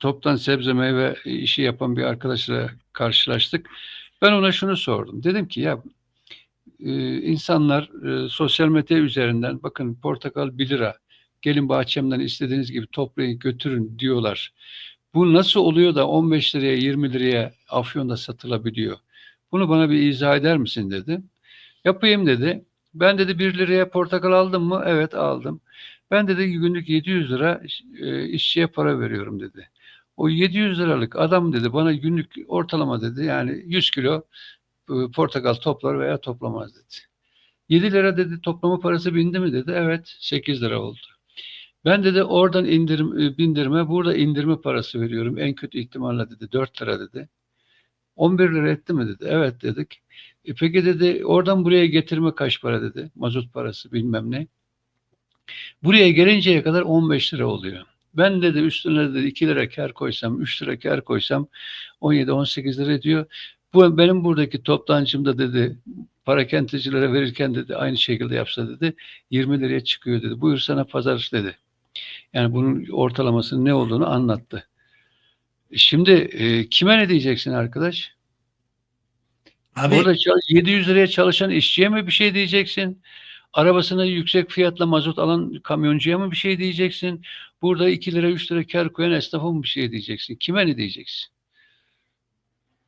toptan sebze meyve işi yapan bir arkadaşla karşılaştık. Ben ona şunu sordum. Dedim ki ya e, insanlar e, sosyal medya üzerinden bakın portakal 1 lira gelin bahçemden istediğiniz gibi toplayın götürün diyorlar. Bu nasıl oluyor da 15 liraya 20 liraya Afyon'da satılabiliyor? Bunu bana bir izah eder misin dedi. Yapayım dedi. Ben dedi 1 liraya portakal aldım mı? Evet aldım. Ben dedi günlük 700 lira e, işçiye para veriyorum dedi. O 700 liralık adam dedi bana günlük ortalama dedi yani 100 kilo e, portakal toplar veya toplamaz dedi. 7 lira dedi toplama parası bindi mi dedi. Evet 8 lira oldu. Ben dedi oradan indirim, e, bindirme burada indirme parası veriyorum. En kötü ihtimalle dedi 4 lira dedi. 11 lira etti mi dedi. Evet dedik. E peki dedi oradan buraya getirme kaç para dedi. Mazot parası bilmem ne. Buraya gelinceye kadar 15 lira oluyor. Ben dedi üstüne dedi 2 lira kar koysam, 3 lira kar koysam 17-18 lira ediyor. Bu benim buradaki toptancım da dedi para kentecilere verirken dedi aynı şekilde yapsa dedi 20 liraya çıkıyor dedi. Buyur sana pazar dedi. Yani bunun ortalamasının ne olduğunu anlattı. Şimdi e, kime ne diyeceksin arkadaş? Abi çal- 700 liraya çalışan işçiye mi bir şey diyeceksin? Arabasına yüksek fiyatla mazot alan kamyoncuya mı bir şey diyeceksin? Burada 2 lira 3 lira kar koyan esnafa mı bir şey diyeceksin? Kime ne diyeceksin?